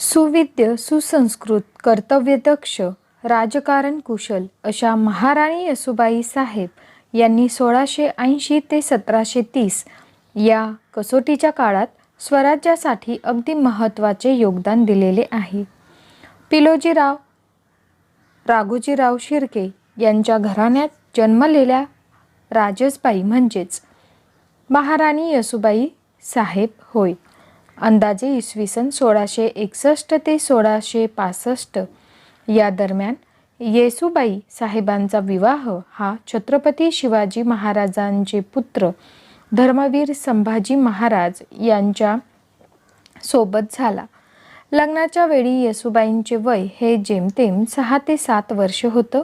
सुविद्य सुसंस्कृत कर्तव्यदक्ष राजकारण कुशल अशा महाराणी यसूबाई साहेब यांनी सोळाशे ऐंशी ते सतराशे तीस या कसोटीच्या काळात स्वराज्यासाठी अगदी महत्त्वाचे योगदान दिलेले आहे. पिलोजीराव राघोजीराव शिर्के यांच्या घराण्यात जन्मलेल्या राजसबाई म्हणजेच महाराणी यसूबाई साहेब होय. अंदाजे इसवी सन सोळाशे एकसष्ट ते सोळाशे पासष्ट. या दरम्यान येसुबाई साहेबांचा विवाह हा छत्रपती शिवाजी महाराजांचे पुत्र धर्मवीर संभाजी महाराज यांच्या सोबत झाला. लग्नाच्या वेळी येसुबाईंचे वय हे जेमतेम सहा ते सात वर्ष होतं.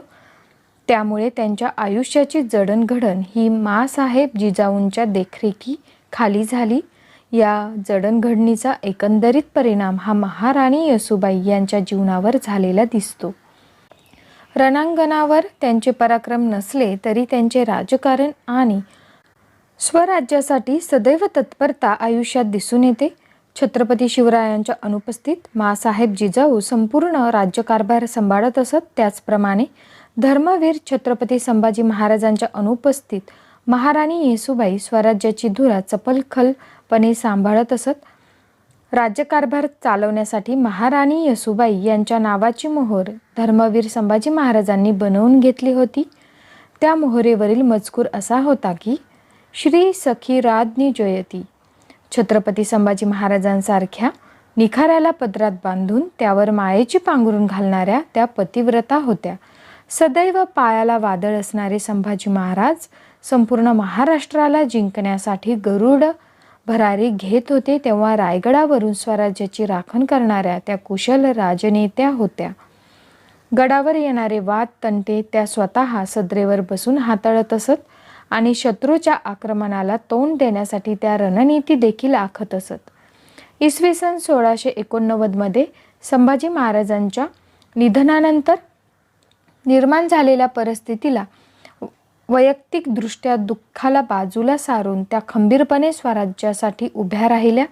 त्यामुळे त्यांच्या आयुष्याची जडणघडण ही मासाहेब जिजाऊंच्या देखरेखी खाली झाली. या जडणघडणीचा एकंदरीत परिणाम हा महाराणी येसुबाई यांच्या जीवनावर झालेला दिसतो. रणांगणावर त्यांचे पराक्रम नसले तरी त्यांचे राजकारण आणि स्वराज्यासाठी सदैव तत्परता आयुष्यात दिसून येते. छत्रपती शिवरायांच्या अनुपस्थित मासाहेब जिजाऊ संपूर्ण राज्यकारभार सांभाळत असत. त्याचप्रमाणे धर्मवीर छत्रपती संभाजी महाराजांच्या अनुपस्थित महाराणी येसुबाई स्वराज्याची धुरा चपलखलपणे सांभाळत असत. राज्यकारभार चालवण्यासाठी महाराणी येसुबाई यांच्या नावाची मोहोर धर्मवीर संभाजी महाराजांनी बनवून घेतली होती. त्या मोहरेवरील मजकूर असा होता की श्री सखी राज्ञी जयती. छत्रपती संभाजी महाराजांसारख्या निखाऱ्याला पदरात बांधून त्यावर मायेची पांघरून घालणाऱ्या त्या पतिव्रता होत्या. सदैव पायाला वादळ असणारे संभाजी महाराज संपूर्ण महाराष्ट्राला जिंकण्यासाठी गरुड भरारी घेत होते तेव्हा रायगडावरून स्वराज्याची राखण करणाऱ्या त्या कुशल राजनेत्या होत्या. गडावर येणारे वाद तंटे त्या स्वतः सदरेवर बसून हाताळत असत आणि शत्रूच्या आक्रमणाला तोंड देण्यासाठी त्या रणनीती देखील आखत असत. इसवी सन सोळाशे एकोणनव्वदमध्ये संभाजी महाराजांच्या निधनानंतर निर्माण झालेल्या परिस्थितीला वैयक्तिकदृष्ट्या दुःखाला बाजूला सारून त्या खंबीरपणे स्वराज्यासाठी उभ्या राहिल्या.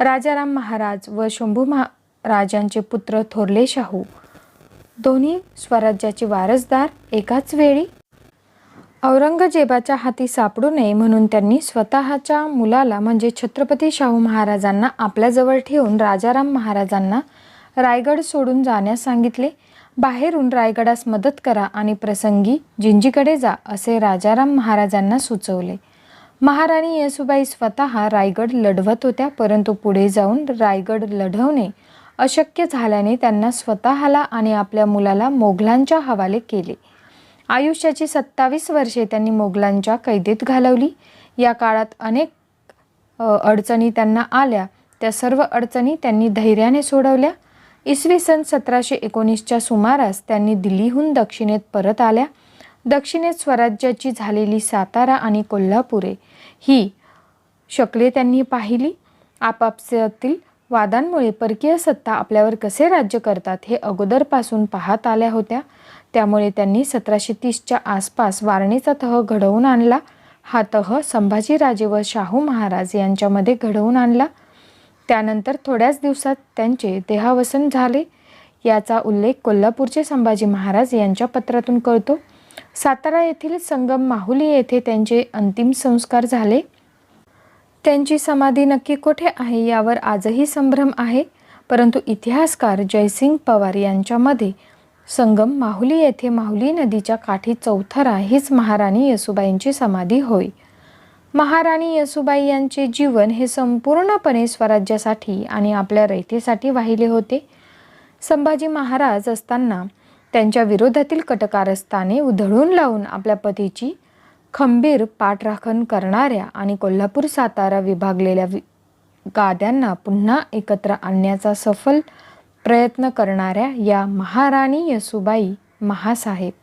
राजाराम महाराज व शंभू महाराजांचे पुत्र थोरले शाहू दोन्ही स्वराज्याचे वारसदार एकाच वेळी. औरंगजेबाच्या हाती सापडू नये म्हणून त्यांनी स्वतःच्या मुलाला म्हणजे छत्रपती शाहू महाराजांना आपल्याजवळ ठेवून राजाराम महाराजांना रायगड सोडून जाण्यास सांगितले. बाहेरून रायगडास मदत करा आणि प्रसंगी जिंजीकडे जा असे राजाराम महाराजांना सुचवले. महाराणी येसुबाई स्वतः रायगड लढवत होत्या परंतु पुढे जाऊन रायगड लढवणे अशक्य झाल्याने त्यांना स्वतःला आणि आपल्या मुलाला मोगलांच्या हवाले केले. आयुष्याची सत्तावीस वर्षे त्यांनी मोगलांच्या कैदेत घालवली. या काळात अनेक अडचणी त्यांना आल्या. त्या सर्व अडचणी त्यांनी धैर्याने सोडवल्या. इसवी सन सतराशे एकोणीसच्या सुमारास त्यांनी दिल्लीहून दक्षिणेत परत आल्या. दक्षिणेत स्वराज्याची झालेली सातारा आणि कोल्हापुरे ही शकले त्यांनी पाहिली. आपापसातील वादांमुळे परकीय सत्ता आपल्यावर कसे राज्य करतात हे अगोदरपासून पाहत आल्या होत्या. त्यामुळे त्यांनी सतराशे तीसच्या आसपास वारणीचा तह घडवून आणला. हा तह संभाजीराजे व शाहू महाराज यांच्यामध्ये घडवून आणला. त्यानंतर थोड्याच दिवसात त्यांचे देहावसन झाले. याचा उल्लेख कोल्हापूरचे संभाजी महाराज यांच्या पत्रातून कळतो. सातारा येथील संगम माहुली येथे त्यांचे अंतिम संस्कार झाले. त्यांची समाधी नक्की कुठे आहे यावर आजही संभ्रम आहे. परंतु इतिहासकार जयसिंग पवार यांच्यामध्ये संगम माहुली येथे माहुली नदीच्या काठी चौथरा हीच महाराणी येसुबाईंची समाधी होय. महाराणी यसूबाई यांचे जीवन हे संपूर्णपणे स्वराज्यासाठी आणि आपल्या रयतेसाठी वाहिले होते. संभाजी महाराज असताना त्यांच्या विरोधातील कटकारस्थाने उधळून लावून आपल्या पतीची खंबीर पाठराखण करणाऱ्या आणि कोल्हापूर सातारा विभागलेल्या गाद्यांना पुन्हा एकत्र आणण्याचा सफल प्रयत्न करणाऱ्या या महाराणी येसुबाई महासाहेब